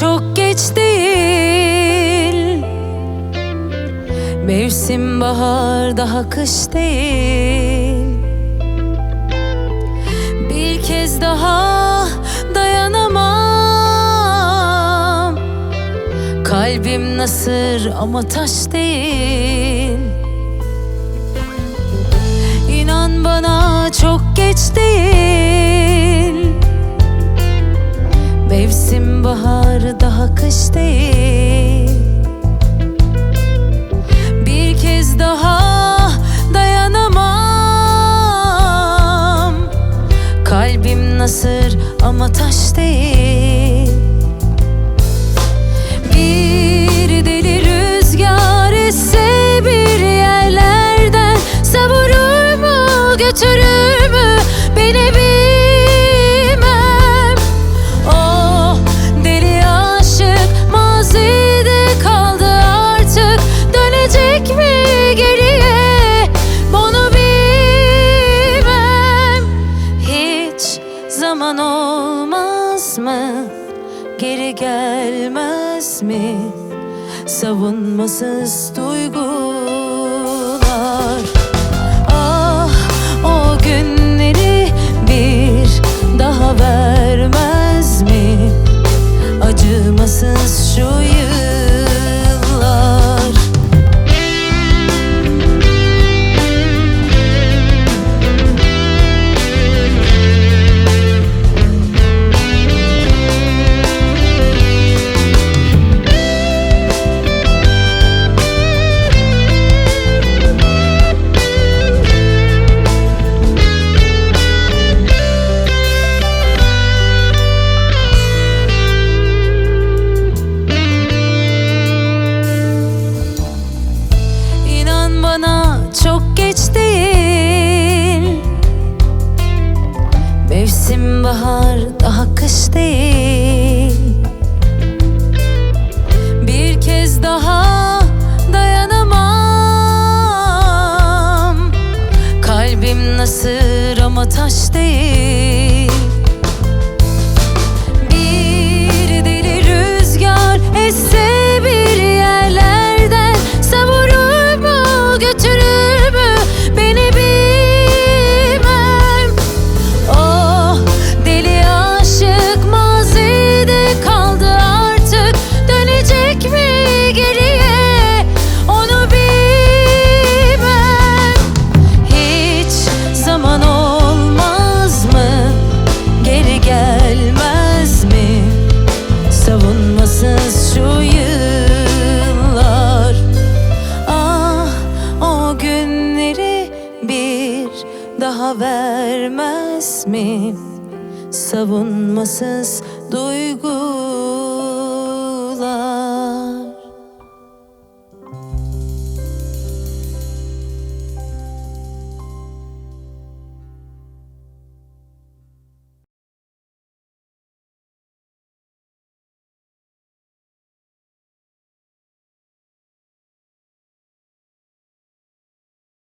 çok geç değil. Mevsim bahar daha kış değil. Bir kez daha dayanamam. Kalbim nasır ama taş değil. İnan bana çok geç değil. Mevsim bahar daha kış değil. Bir kez daha dayanamam. Kalbim nasır ama taş değil. Bir deli rüzgar esse bir yerlerden Savurur götürür mi Savunmasız duygular çok geç değil. Mevsim bahar daha kış değil daha vermez mi? Savunmasız duygular